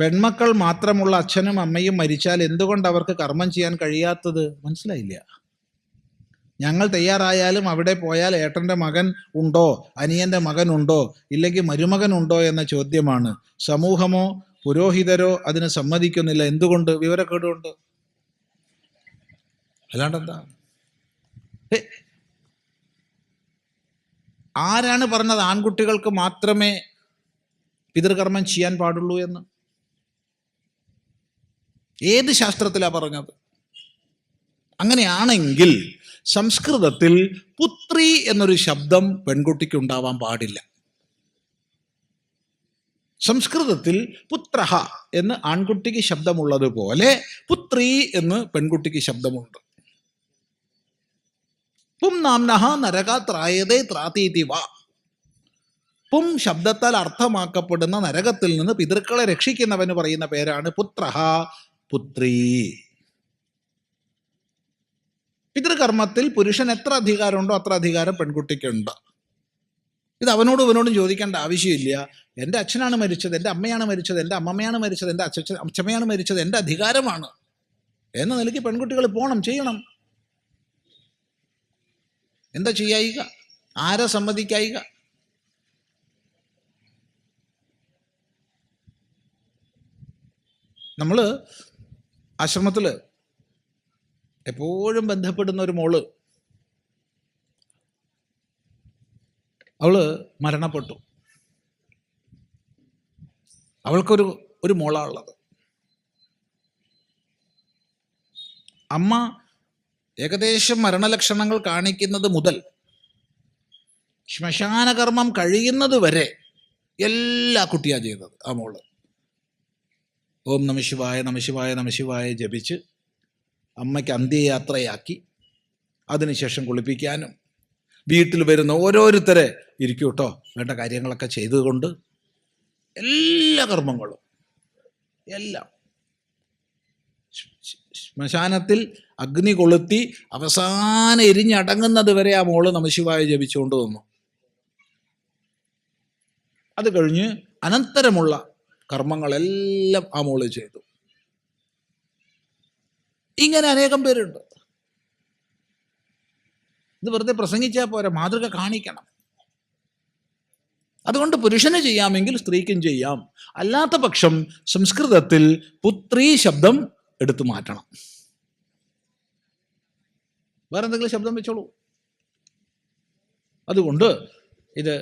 പെൺമക്കൾ മാത്രമുള്ള അച്ഛനും അമ്മയും മരിച്ചാൽ എന്തുകൊണ്ട് അവർക്ക് കർമ്മം ചെയ്യാൻ കഴിയാത്തത്? മനസ്സിലായില്ല. ഞങ്ങൾ തയ്യാറായാലും അവിടെ പോയാൽ ഏട്ടന്റെ മകൻ ഉണ്ടോ? അനിയന്റെ മകൻ ഉണ്ടോ? ഇല്ലെങ്കിൽ മരുമകൻ ഉണ്ടോ എന്ന ചോദ്യമാണ്. സമൂഹമോ പുരോഹിതരോ അതിന് സമ്മതിക്കുന്നില്ല. എന്തുകൊണ്ട്? വിവരക്കേടുകൊണ്ട്. അല്ലാണ്ടെന്താ ആരാണ് പറഞ്ഞത് ആൺകുട്ടികൾക്ക് മാത്രമേ പിതൃകർമ്മം ചെയ്യാൻ പാടുള്ളൂ എന്ന്? ഏത് ശാസ്ത്രത്തിലാണ് പറഞ്ഞത്? അങ്ങനെയാണെങ്കിൽ സംസ്കൃതത്തിൽ പുത്രി എന്നൊരു ശബ്ദം പെൺകുട്ടിക്ക് ഉണ്ടാവാൻ പാടില്ല. സംസ്കൃതത്തിൽ പുത്രഹ എന്ന് ആൺകുട്ടിക്ക് ശബ്ദമുള്ളതുപോലെ പുത്രി എന്ന് പെൺകുട്ടിക്ക് ശബ്ദമുണ്ട്. പും നാംനഹ നരക ത്രായതേ ത്രാതീതി വാ. പും ശബ്ദത്താൽ അർത്ഥമാക്കപ്പെടുന്ന നരകത്തിൽ നിന്ന് പിതൃക്കളെ രക്ഷിക്കുന്നവന് പറയുന്ന പേരാണ് പുത്രഹ പുത്രി. പിതൃകർമ്മത്തിൽ പുരുഷൻ എത്ര അധികാരമുണ്ടോ അത്ര അധികാരം പെൺകുട്ടിക്കുണ്ട്. ഇത് അവനോടും ഇവനോടും ചോദിക്കേണ്ട ആവശ്യമില്ല. എന്റെ അച്ഛനാണ് മരിച്ചത് എന്റെ അമ്മയാണ് മരിച്ചത് എന്റെ അമ്മമ്മയാണ് മരിച്ചത് എന്റെ അച്ഛൻ അച്ഛമ്മയാണ് മരിച്ചത് എന്റെ അധികാരമാണ്. എന്ന നിലയ്ക്ക് പെൺകുട്ടികൾ പോകണം ചെയ്യണം. എന്താ ചെയ്യായിക? ആരെ സമ്മതിക്കായിക? നമ്മൾ ആശ്രമത്തിൽ എപ്പോഴും ബന്ധപ്പെടുന്ന ഒരു മോൾ. അവൾ മരണപ്പെട്ടു. അവൾക്കൊരു ഒരു മോളാ ഉള്ളത്. അമ്മ ഏകദേശം മരണലക്ഷണങ്ങൾ കാണിക്കുന്നത് മുതൽ ശ്മശാനകർമ്മം കഴിയുന്നത് വരെ എല്ലാ കുട്ടിയാണ് ചെയ്തത് ആ മോൾ. ഓം നമ ശിവായ നമശിവായ ജപിച്ച് അമ്മയ്ക്ക് അന്ത്യയാത്രയാക്കി അതിനുശേഷം കുളിപ്പിക്കാനും വീട്ടിൽ വരുന്ന ഓരോരുത്തരെ ഇരിക്കൂ കേട്ടോ വേണ്ട കാര്യങ്ങളൊക്കെ ചെയ്തുകൊണ്ട് എല്ലാ കർമ്മങ്ങളും എല്ലാം. ശ്മശാനത്തിൽ അഗ്നി കൊളുത്തി അവസാനം എരിഞ്ഞടങ്ങുന്നത് വരെ ആ മോൾ നമശിവായ ജപിച്ചുകൊണ്ട് വന്നു അത് കഴിഞ്ഞ് അനന്തരമുള്ള കർമ്മങ്ങളെല്ലാം ആ മോൾ ചെയ്തു. ഇങ്ങനെ അനേകം പേരുണ്ട്. ഇത് വെറുതെ പ്രസംഗിച്ചാൽ പോരെ മാതൃക കാണിക്കണം. അതുകൊണ്ട് പുരുഷന് ചെയ്യാമെങ്കിൽ സ്ത്രീക്കും ചെയ്യാം. അല്ലാത്ത പക്ഷം സംസ്കൃതത്തിൽ പുത്രീ ശബ്ദം എടുത്തു മാറ്റണം. വേറെ എന്തെങ്കിലും ശബ്ദം വെച്ചോളൂ. അതുകൊണ്ട് ഇത്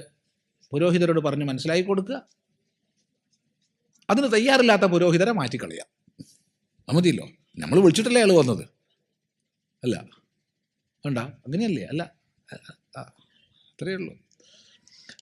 പുരോഹിതരോട് പറഞ്ഞ് മനസ്സിലാക്കി കൊടുക്കുക. അതിന് തയ്യാറില്ലാത്ത പുരോഹിതരെ മാറ്റിക്കളയാം അത് മതിയല്ലോ നമ്മൾ വിളിച്ചിട്ടല്ലേ അയാൾ വന്നത്? അല്ല വേണ്ട അങ്ങനെയല്ലേ? അല്ല അത്രയേ ഉള്ളൂ.